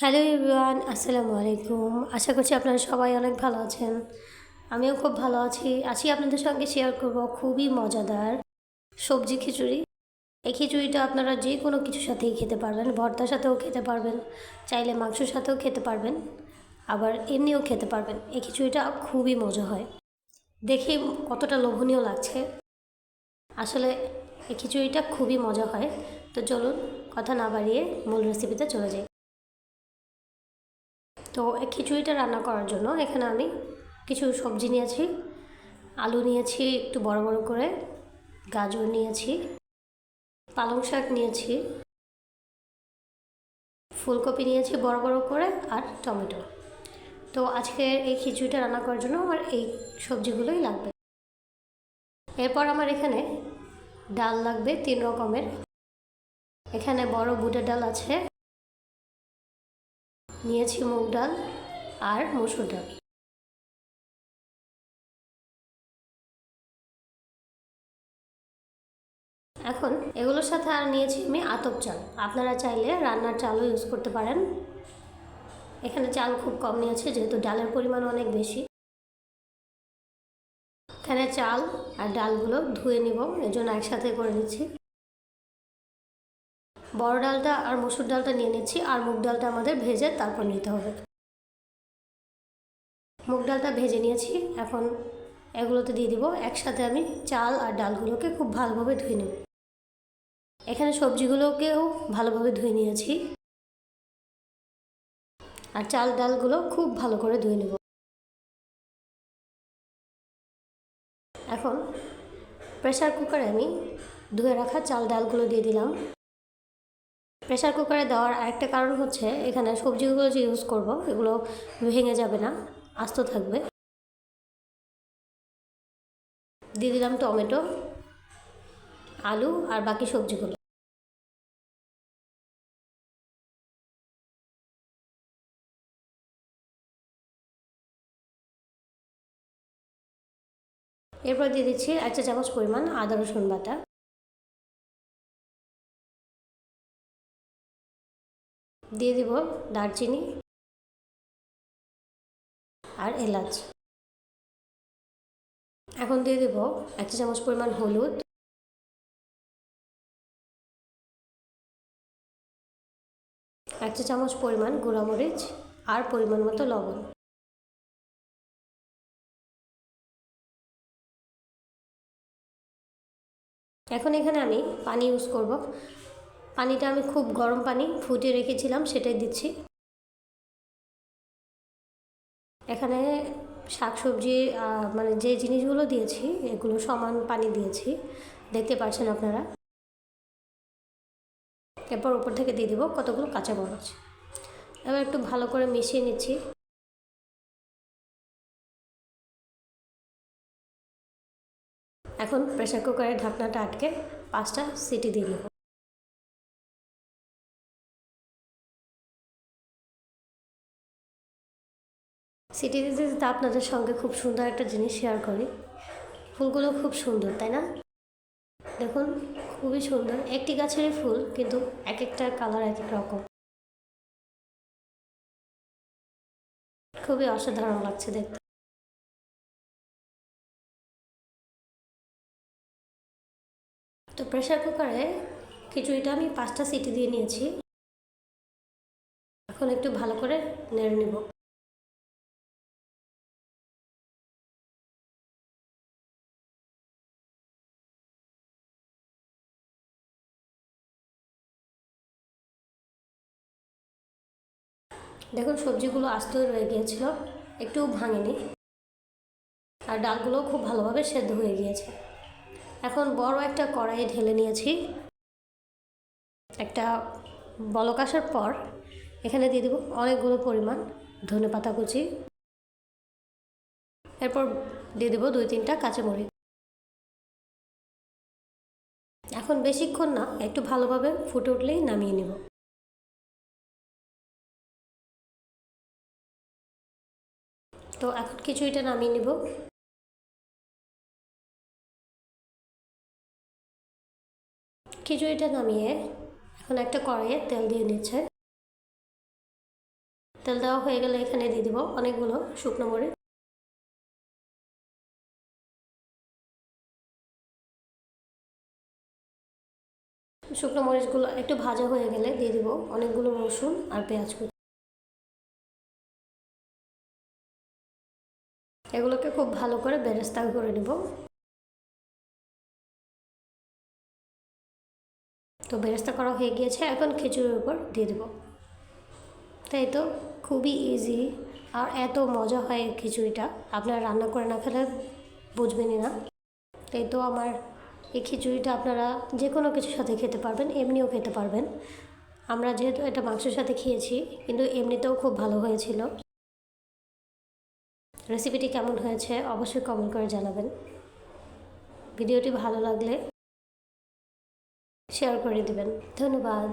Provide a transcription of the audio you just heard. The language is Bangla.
হ্যালো এভরিওয়ান, আসসালামু আলাইকুম। আশা করছি আপনারা সবাই অনেক ভালো আছেন। আমিও খুব ভালো আছি। আছি আপনাদের সঙ্গে শেয়ার করব খুবই মজাদার সবজি খিচুড়ি। এই খিচুড়িটা আপনারা যে কোনো কিছুর সাথেই খেতে পারবেন। ভর্তার সাথেও খেতে পারবেন, চাইলে মাংসর সাথেও খেতে পারবেন, আবার এমনিও খেতে পারবেন। এই খিচুড়িটা খুবই মজা হয়। দেখে কতটা লোভনীয় লাগছে। আসলে এই খিচুড়িটা খুবই মজা হয়। তো চলুন, কথা না বাড়িয়ে মূল রেসিপিতে চলে যাই। তো এই খিচুড়িটা রান্না করার জন্য এখানে আমি কিছু সবজি নিয়েছি, আলু নিয়েছি একটু বড় বড় করে, গাজর নিয়েছি, পালং শাক নিয়েছি, ফুলকপি নিয়েছি বড় বড় করে আর টমেটো। তো আজকে এই খিচুড়িটা রান্না করার জন্য আমার এই সবজিগুলোই লাগবে। এরপর আমার এখানে ডাল লাগবে তিন রকমের। এখানে বড় বুটের ডাল আছে নিয়েছি মুগ ডাল আর মসুর ডাল। এখন এগুলোর সাথে আর নিয়েছি আমি আতপ চাল। আপনারা চাইলে রান্নার চালও ইউজ করতে পারেন। এখানে চাল খুব কম নিয়েছে, যেহেতু ডালের পরিমাণ অনেক বেশি। এখানে চাল আর ডালগুলো ধুয়ে নিব, এজন্য একসাথে করে নিচ্ছি। বড় ডালটা আর মসুর ডালটা নিয়ে নিচ্ছি, আর মুগ ডালটা আমাদের ভেজে তারপর নিতে হবে। মুগ ডালটা ভেজে নিয়েছি, এখন এগুলোতে দিয়ে দিব। একসাথে আমি চাল আর ডালগুলোকে খুব ভালোভাবে ধুয়ে নেব। এখানে সবজিগুলোকেও ভালোভাবে ধুয়ে নিয়েছি। আর চাল ডালগুলো খুব ভালো করে ধুয়ে নেব। এখন প্রেশার কুকারে আমি ধুয়ে রাখা চাল ডালগুলো দিয়ে দিলাম। প্রেশার কুকারে দেওয়ার আরেকটা কারণ হচ্ছে, এখানে সবজিগুলো যে ইউজ করব, এগুলো ভেঙে যাবে না, আস্ত থাকবে। দিয়ে দিলাম টমেটো, আলু আর বাকি সবজিগুলো। এরপর দিয়ে দিচ্ছি এক চা চামচ পরিমাণ আদা রসুন বাটা। দিয়ে দিব দারচিনি আর এলাচ। এখন দিয়ে দেব এক চামচ পরিমাণ হলুদ। এক চা চামচ পরিমাণ গুঁড়ামরিচ আর পরিমাণ মতো লবণ। এখন এখানে আমি পানি ইউজ করব। পানিটা আমি খুব গরম পানি ফুটিয়ে রেখেছিলাম, সেটাই দিচ্ছি। এখানে শাকসবজি মানে যে জিনিসগুলো দিয়েছি, এগুলো সমান পানি দিয়েছি। দেখতে পাচ্ছেন আপনারা? এরপর উপর থেকে দিয়ে দিব কতগুলো কাঁচা মরিচ। এবার একটু ভালো করে মিশিয়ে নিচ্ছি। এখন প্রেশার কুকারের ঢাকনাটা আটকে পাঁচটা সিটি দিয়ে নেব সিটি দিতে আপনাদের সঙ্গে খুব সুন্দর একটা জিনিস শেয়ার করি। ফুলগুলো খুব সুন্দর, তাই না? দেখুন, খুবই সুন্দর। একটি গাছেরই ফুল, কিন্তু এক একটা কালার এক এক রকম। খুবই অসাধারণ লাগছে দেখতে। তো প্রেশার কুকারে খিচুড়িটা আমি পাঁচটা সিটি দিয়ে নিয়েছি। এখন একটু ভালো করে নেড়ে নেব। দেখুন, সবজিগুলো আস্ত রয়ে গিয়েছিল একটু ভাঙেনি। আর ডালগুলো খুব ভালোভাবে সেদ্ধ হয়ে গিয়েছে। এখন বড় একটা কড়াই ঢেলে নিয়েছি। একটা বলক আসার পর এখানে দিয়ে দেবো অনেকগুলো পরিমাণ ধনে পাতা কুচি। এরপর দিয়ে দেবো দুই তিনটা কাঁচামরিচ। এখন বেশিক্ষণ না, একটু ভালোভাবে ফুটে উঠলেই নামিয়ে নেব। তো এখন খিচুড়িটা নামিয়ে নেব। খিচুড়িটা নামিয়ে এখন একটা কড়াইয়ে তেল দিয়ে নিচ্ছে। তেল দেওয়া হয়ে গেলে এখানে দিয়ে দিব অনেকগুলো শুকনো মরিচ। শুকনো মরিচগুলো একটু ভাজা হয়ে গেলে দিয়ে দিব অনেকগুলো রসুন আর পেঁয়াজ কুচি। এগুলোকে খুব ভালো করে বেরেস্তা করে নিব। তো বেরেস্তা করা হয়ে গিয়েছে, এখন খিচুড়ির উপর দিয়ে দেব। তাই তো খুবই ইজি আর এত মজা হয় খিচুড়িটা। আপনারা রান্না করে না খেলে বুঝবেনই না। তাই তো আমার এই খিচুড়িটা আপনারা যে কোনো কিছুর সাথে খেতে পারবেন, এমনিও খেতে পারবেন। আমরা যেহেতু এটা মাংসের সাথে খেয়েছি, কিন্তু এমনিতেও খুব ভালো হয়েছিল। রেসিপিটি কেমন হয়েছে অবশ্যই কমেন্ট করে জানাবেন। ভিডিওটি ভালো লাগলে শেয়ার করে দেবেন। ধন্যবাদ।